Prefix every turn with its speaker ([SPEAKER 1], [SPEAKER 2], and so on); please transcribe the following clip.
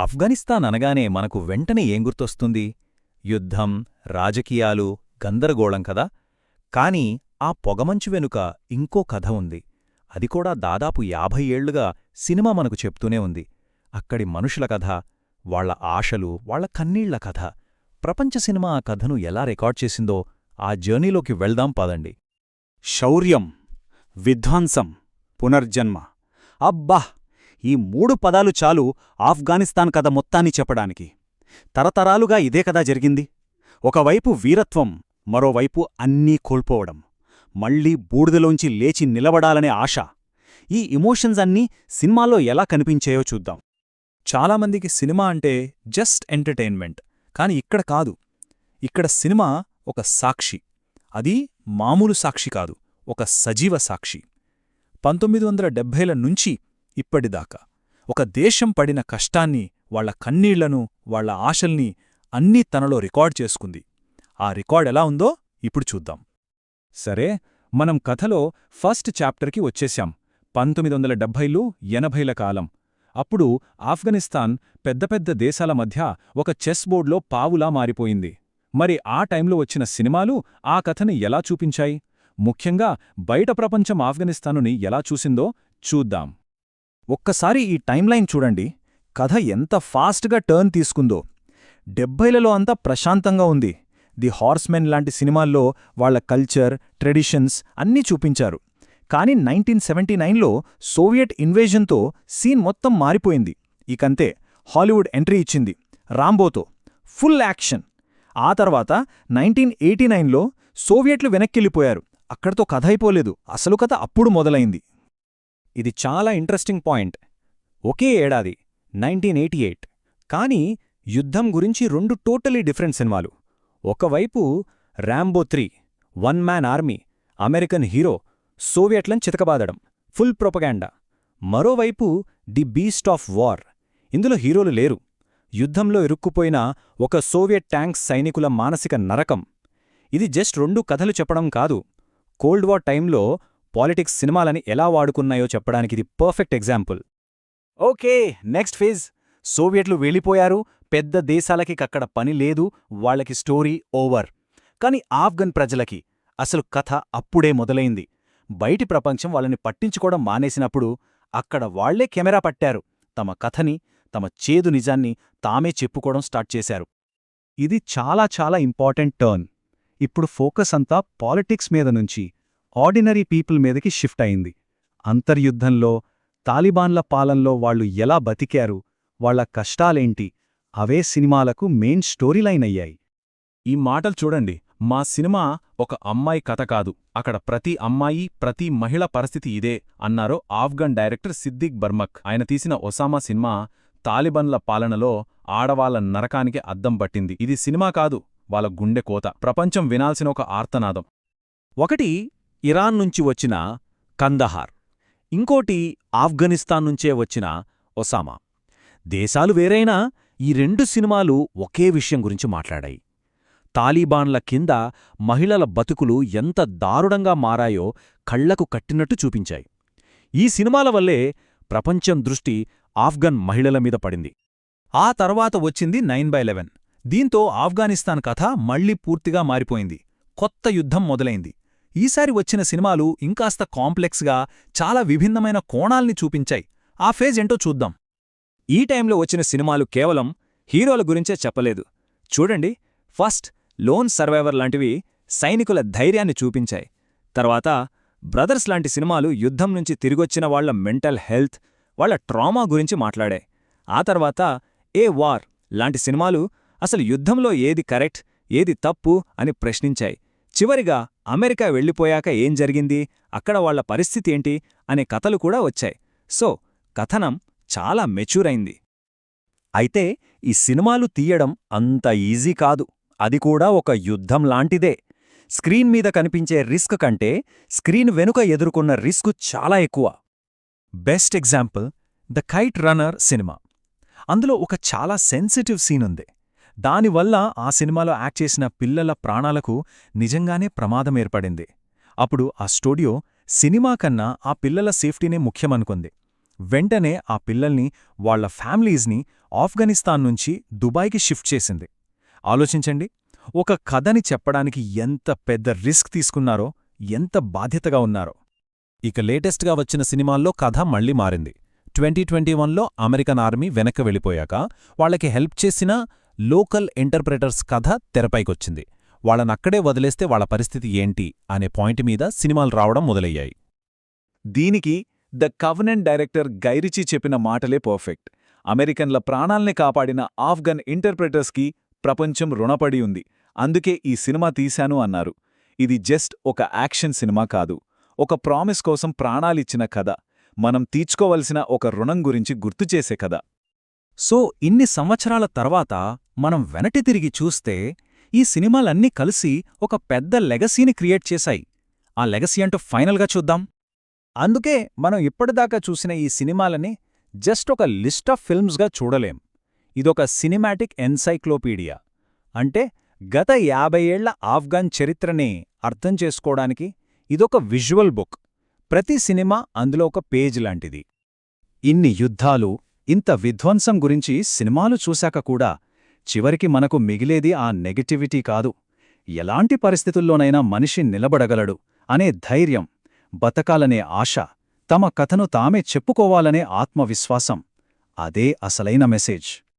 [SPEAKER 1] ఆఫ్ఘనిస్తాన్ అనగానే మనకు వెంటనే ఏం గుర్తొస్తుంది? యుద్ధం రాజకీయాలు గందరగోళం కదా? కాని ఆ పొగమంచు వెనుక ఇంకో కథ ఉంది. అది కూడా దాదాపు యాభై ఏళ్ళుగా సినిమా మనకు చెప్తూనే ఉంది. అక్కడి మనుషుల కథ వాళ్ళ ఆశలు వాళ్ళ కన్నీళ్ళ కథ. ప్రపంచ సినిమా ఆ కథను ఎలా రికార్డ్ చేసిందో ఆ జర్నీలోకి వెళ్దాం పదండి.
[SPEAKER 2] శౌర్యం విధ్వంసం పునర్జన్మ. అబ్బా! ఈ మూడు పదాలు చాలు ఆఫ్ఘనిస్తాన్ కథ మొత్తాన్ని చెప్పడానికి. తరతరాలుగా ఇదే కదా జరిగింది. ఒకవైపు వీరత్వం మరోవైపు అన్నీ కోల్పోవడం. మళ్ళీ బూడిదలోంచి లేచి నిలబడాలనే ఆశ. ఈ ఇమోషన్స్ అన్నీ సినిమాలో ఎలా కనిపించాయో చూద్దాం.
[SPEAKER 3] చాలామందికి సినిమా అంటే జస్ట్ ఎంటర్టైన్మెంట్ కాని ఇక్కడ కాదు. ఇక్కడ సినిమా ఒక సాక్షి. అది మామూలు సాక్షి కాదు ఒక సజీవ సాక్షి. పంతొమ్మిది వందల డెబ్భైల నుంచి ఇప్పటిదాకా. ఒక దేశం పడిన కష్టాన్ని వాళ్ళ కన్నీళ్ళను వాళ్ళ ఆశల్ని అన్నీ తనలో రికార్డ్ చేసుకుంది. ఆ రికార్డ్ ఎలా ఉందో ఇప్పుడు చూద్దాం. సరే మనం కథలో ఫస్ట్ చాప్టర్కి వచ్చేశాం. పంతొమ్మిది వందల డెబ్భైలు ఎనభైల కాలం. అప్పుడు ఆఫ్ఘనిస్తాన్ పెద్ద పెద్ద దేశాల మధ్య ఒక చెస్ బోర్డ్లో పావులా మారిపోయింది. మరి ఆ టైంలో వచ్చిన సినిమాలు ఆ కథని ఎలా చూపించాయి? ముఖ్యంగా బయట ప్రపంచం ఆఫ్ఘనిస్తానుని ఎలా చూసిందో చూద్దాం. ఒక్కసారి ఈ టైంలైన్ చూడండి. కథ ఎంత ఫాస్ట్గా టర్న్ తీసుకుందో. డెబ్బైలలో అంతా ప్రశాంతంగా ఉంది. ది హార్స్మెన్ లాంటి సినిమాల్లో వాళ్ళ కల్చర్ ట్రెడిషన్స్ అన్నీ చూపించారు. కానీ నైన్టీన్ సెవెంటీ నైన్లో సోవియట్ ఇన్వేజన్తో సీన్ మొత్తం మారిపోయింది. ఇకంతే హాలీవుడ్ ఎంట్రీ ఇచ్చింది. రాంబోతో ఫుల్ యాక్షన్. ఆ తర్వాత నైన్టీన్ ఎయిటీ నైన్లో సోవియట్లు వెనక్కెళ్ళిపోయారు. అక్కడితో కథ అయిపోలేదు. అసలు కథ అప్పుడు మొదలైంది. ఇది చాలా ఇంట్రెస్టింగ్ పాయింట్. ఒకే ఏడాది నైన్టీన్ ఎయిటీ ఎయిట్. కానీ యుద్ధం గురించి రెండు టోటలీ డిఫరెంట్ సినిమాలు. ఒకవైపు Rambo three one man army American hero సోవియట్లను చితకబాదడం ఫుల్ ప్రొపగాండా. మరోవైపు ది బీస్ట్ ఆఫ్ వార్ ఇందులో హీరోలు లేరు. యుద్ధంలో ఇరుక్కుపోయిన ఒక సోవియట్ ట్యాంక్స్ సైనికుల మానసిక నరకం. ఇది జస్ట్ రెండు కథలు చెప్పడం కాదు. కోల్డ్ వార్ టైంలో పాలిటిక్స్ సినిమాలని ఎలా వాడుకున్నాయో చెప్పడానికి ఇది perfect example. Okay next phase. సోవియట్లు వెళ్ళిపోయారు పెద్ద దేశాలకి కక్కడ పని లేదు వాళ్ళకి స్టోరీ ఓవర్. కాని ఆఫ్ఘన్ ప్రజలకి అసలు కథ అప్పుడే మొదలైంది. బయటి ప్రపంచం వాళ్ళని పట్టించుకోవడం మానేసినప్పుడు అక్కడ వాళ్ళే కెమెరా పట్టారు. తమ కథని తమ చేదు నిజాన్ని తామే చెప్పుకోవడం స్టార్ట్ చేశారు. ఇది చాలా చాలా ఇంపార్టెంట్ టర్న్. ఇప్పుడు ఫోకస్ అంతా పాలిటిక్స్ మీద నుంచి. ఆర్డినరీ పీపుల్ మీదకి షిఫ్ట్ అయింది. అంతర్యుద్ధంలో తాలిబాన్ల పాలనలో వాళ్ళు ఎలా బతికారు వాళ్ళ కష్టాలేంటి అవే సినిమాలకు మెయిన్ స్టోరీలైన్ అయ్యాయి. ఈ మాటలు చూడండి. మా సినిమా ఒక అమ్మాయి కథ కాదు. అక్కడ ప్రతి అమ్మాయి ప్రతి మహిళ పరిస్థితి ఇదే అన్నారో ఆఫ్ఘన్ డైరెక్టర్ సిద్దిక్ బర్మక్. ఆయన తీసిన ఒసామా సినిమా తాలిబన్ల పాలనలో ఆడవాళ్ళ నరకానికి అద్దం పట్టింది. ఇది సినిమా కాదు వాళ్ళ గుండె కోత. ప్రపంచం వినాల్సిన ఒక ఆర్తనాదం. ఒకటి ఇరాన్ నుంచి వచ్చిన కందహార్. ఇంకోటి ఆఫ్ఘనిస్తాన్ నుంచే వచ్చిన ఒసామా. దేశాలు వేరైనా ఈ రెండు సినిమాలు ఒకే విషయం గురించి మాట్లాడాయి. తాలిబాన్ల కింద మహిళల బతుకులు ఎంత దారుణంగా మారాయో కళ్ళకు కట్టినట్టు చూపించాయి. ఈ సినిమాల వల్లే ప్రపంచం దృష్టి ఆఫ్ఘన్ మహిళల మీద పడింది. ఆ తర్వాత వచ్చింది నైన్ బై లెవెన్. దీంతో ఆఫ్ఘనిస్తాన్ కథ మళ్ళీ పూర్తిగా మారిపోయింది. కొత్త యుద్ధం మొదలైంది. ఈసారి వచ్చిన సినిమాలు ఇంకాస్త కాంప్లెక్స్గా చాలా విభిన్నమైన కోణాల్ని చూపించాయి. ఆ ఫేజ్ ఏంటో చూద్దాం. ఈ టైంలో వచ్చిన సినిమాలు కేవలం హీరోల గురించే చెప్పలేదు. చూడండి ఫస్ట్ లోన్ సర్వైవర్ లాంటివి సైనికుల ధైర్యాన్ని చూపించాయి. తర్వాత బ్రదర్స్ లాంటి సినిమాలు యుద్ధం నుంచి తిరిగొచ్చిన వాళ్ళ మెంటల్ హెల్త్ వాళ్ళ ట్రామా గురించి మాట్లాడాయి. ఆ తర్వాత ఏ వార్ లాంటి సినిమాలు అసలు యుద్ధంలో ఏది కరెక్ట్ ఏది తప్పు అని ప్రశ్నించాయి. చివరిగా అమెరికా వెళ్ళిపోయాక ఏం జరిగింది? అక్కడ వాళ్ళ పరిస్థితి ఏంటి అనే కథలు కూడా వచ్చాయి. సో కథనం చాలా మెచ్యూర్ అయింది అయితే ఈ సినిమాలు తీయడం అంత ఈజీ కాదు. అది కూడా ఒక యుద్ధం లాంటిదే. స్క్రీన్ మీద కనిపించే రిస్క్ కంటే స్క్రీన్ వెనుక ఎదుర్కొన్న రిస్క్ చాలా ఎక్కువ. Best example the Kite Runner cinema. అందులో ఒక చాలా సెన్సిటివ్ సీన్ ఉంది దానివల్ల ఆ సినిమాలో యాక్ట్ చేసిన పిల్లల ప్రాణాలకు నిజంగానే ప్రమాదం ఏర్పడింది. అప్పుడు ఆ స్టూడియో సినిమా కన్నా ఆ పిల్లల సేఫ్టీనే ముఖ్యమనుకుంది. వెంటనే ఆ పిల్లల్ని వాళ్ళ ఫ్యామిలీస్ని ఆఫ్ఘనిస్తాన్ నుంచి దుబాయ్కి షిఫ్ట్ చేసింది. ఆలోచించండి ఒక కథని చెప్పడానికి ఎంత పెద్ద రిస్క్ తీసుకున్నారో ఎంత బాధ్యతగా ఉన్నారో.
[SPEAKER 1] ఇక లేటెస్ట్గా వచ్చిన సినిమాల్లో కథ మళ్ళీ మారింది. ట్వంటీ ట్వంటీ వన్లో అమెరికన్ ఆర్మీ వెనక్కి వెళ్ళిపోయాక వాళ్ళకి హెల్ప్ చేసిన లోకల్ ఇంటర్ప్రెటర్స్ కథ తెరపైకొచ్చింది. వాళ్ళనక్కడే వదిలేస్తే వాళ్ళ పరిస్థితి ఏంటి అనే పాయింట్ మీద సినిమాలు రావడం మొదలయ్యాయి.
[SPEAKER 3] దీనికి ద కవనెంట్ డైరెక్టర్ గైరిచి చెప్పిన మాటలే పర్ఫెక్ట్. అమెరికన్ల ప్రాణాల్ని కాపాడిన ఆఫ్ఘన్ ఇంటర్ప్రెటర్స్కి ప్రపంచం రుణపడి ఉంది. అందుకే ఈ సినిమా తీశాను అన్నారు. ఇది జస్ట్ ఒక యాక్షన్ సినిమా కాదు. ఒక ప్రామిస్ కోసం ప్రాణాలిచ్చిన కథ. మనం తీర్చుకోవలసిన ఒక రుణం గురించి గుర్తుచేసే కథ. సో ఇన్ని సంవత్సరాల తర్వాత మనం వెనటి తిరిగి చూస్తే ఈ సినిమాలన్నీ కలిసి ఒక పెద్ద లెగసీని క్రియేట్ చేశాయి. ఆ లెగసీ అంటూ ఫైనల్గా చూద్దాం. అందుకే మనం ఇప్పటిదాకా చూసిన ఈ సినిమాలని జస్ట్ ఒక లిస్ట్ ఆఫ్ ఫిల్మ్స్గా చూడలేం. ఇదొక సినిమాటిక్ ఎన్సైక్లోపీడియా. అంటే గత యాభై ఏళ్ళ ఆఫ్ఘన్ చరిత్రని అర్థం చేసుకోవడానికి ఇదొక విజువల్ బుక్. ప్రతి సినిమా అందులో ఒక పేజ్ లాంటిది. ఇన్ని యుద్ధాలు ఇంత విధ్వంసం గురించి సినిమాలు చూశాక కూడా చివరికి మనకు మిగిలేది ఆ నెగటివిటీ కాదు. ఎలాంటి పరిస్థితుల్లోనైనా మనిషి నిలబడగలడు అనే ధైర్యం బతకాలనే ఆశ తమ కథను తామే చెప్పుకోవాలనే ఆత్మవిశ్వాసం అదే అసలైన మెసేజ్.